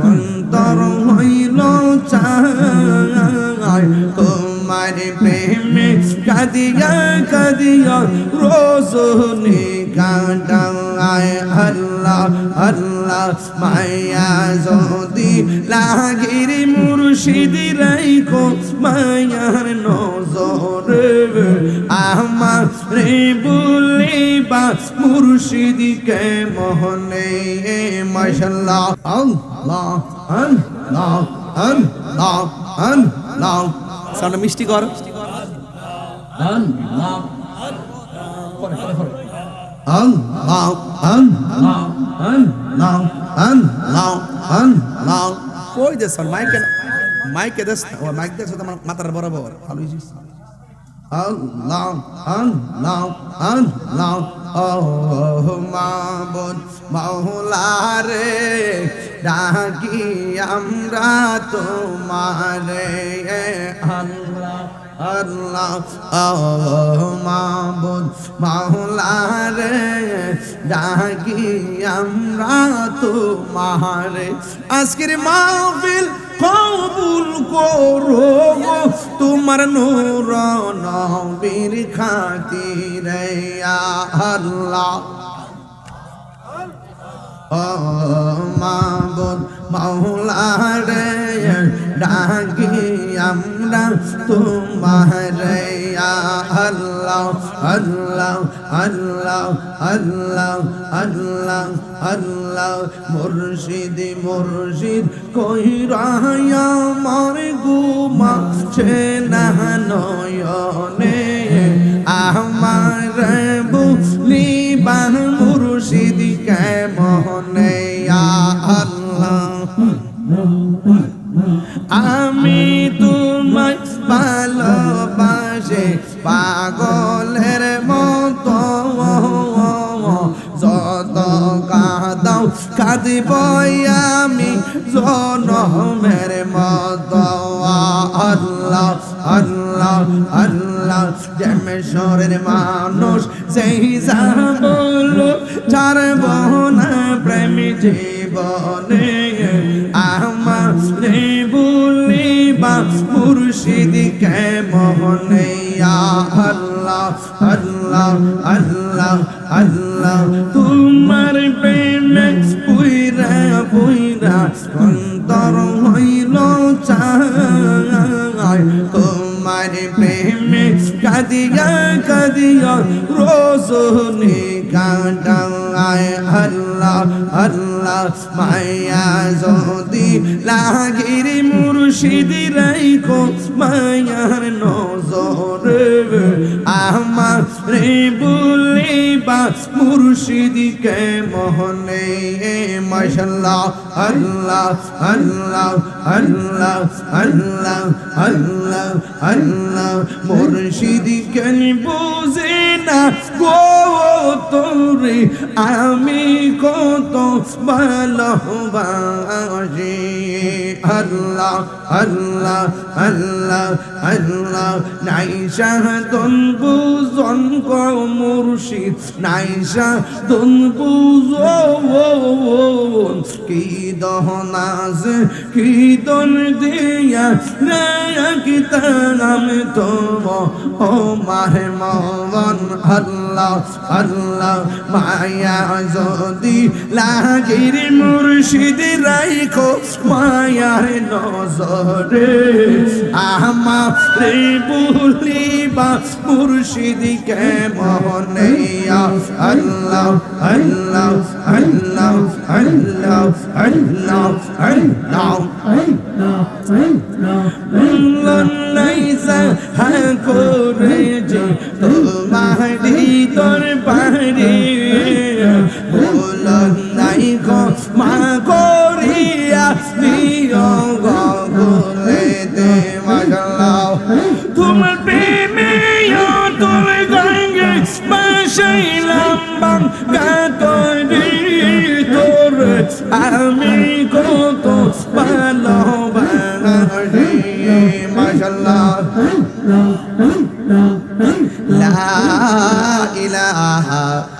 অন্তর হইল চায় তোমার প্রেমে কাদিয়া কাদিয়া রোজ কাটায় আল্লাহ আল্লাহ মায়া যদি লাগির মুর্শিদ রাইকো মায়ার নজর। আমার রে বলিবা মুর্শিদকে মোহনে মাশাল্লাহ, আল্লাহ আল্লাহ আল্লাহ আল্লাহ। সাউন্ড মিষ্টি কর। আল্লাহ আল্লাহ আল্লাহ আল্লাহ আল্লাহ। কই দেছ মাইকে মাইকে দেছ ও মাইক দেছ তোমার মাথার বরাবর। ভালো আল্লাহ আল্লাহ ডাকি আমরা তোমারে আল্লাহ আল্লাহ ও মাবুদ ডাকি আমরা তোমারে। আজকের মাহফিল কবুল করো তোমার নূর নবীর খাতিরে আল্লাহ। ও মাবুদ মাওলা রে ডাকি আমরা তোমারে আল্লাহ আল্লাহ। আল্লাহ আল্লাহ আল্লাহ আল্লাহ, মুর্শিদ মুর্শিদ কই রায়া গুমা সে না নয়নে। আমার বুলি বান মুর্শিদ কে মোহনে আল্লাহ, আমি তোমায় ভালোবাসে। পাগলের কাঁদিব আমি জনমের মতো আল্লাহ আল্লাহ আল্লাহ জেমেশ্বরের মানুষ সেই যাবল ছাড়ব না প্রেমী জীবনে আমার বলিবা মুর্শিদকে মোহনে। আল্লাহ আল্লাহ আল্লাহ আল্লাহ, তোমার প্রেমে পুইরা অন্তর হইল চায় তোমার প্রেমে কাদিয়া কাদিয়া রোজনে কাটায় আল্লাহ আল্লাহ, মায়া যদি লাগির মুর্শিদ রাইকো মায়ার নজর আমার রে বলিবা মুর্শিদকে মোহনে মাশাল্লাহ, আল্লাহ আল্লাহ আল্লাহ আল্লাহ আল্লাহ আল্লাহ মুর্শিদকে বুঝে না গো তোরে? আমি কত ভালোবাসি আল্লাহ আল্লাহ আল্লাহ আল্লাহ। নাই শাহদন বুজন কো মুর্শিদ। নাই শাহদন বুজন। কি দহনাজ, কি দন দিয়া রায় তাম তো ও মাহে মন আল্লাহ আল্লাহ, মায়া যদি লাগির মুর্শিদ রাইখো মায়ার নজরে। আমারে বলিবা মুর্শিদ কে মহনেয়া আল্লাহ আল্লাহ আল্লাহ আল্লাহ আল্লাহ আল্লাহ। লাইসা হাকরে যে তোমারি তোর বল গো মা করিয়া দিও গো দে মাশাল্লাহ তোমার প্রেমে তুমি গঙ্গে বাসাইলাম বাঙ্গা তৈরি তোর আমি কত ভালোবাসি মাশাল্লাহ। লা ইলাহা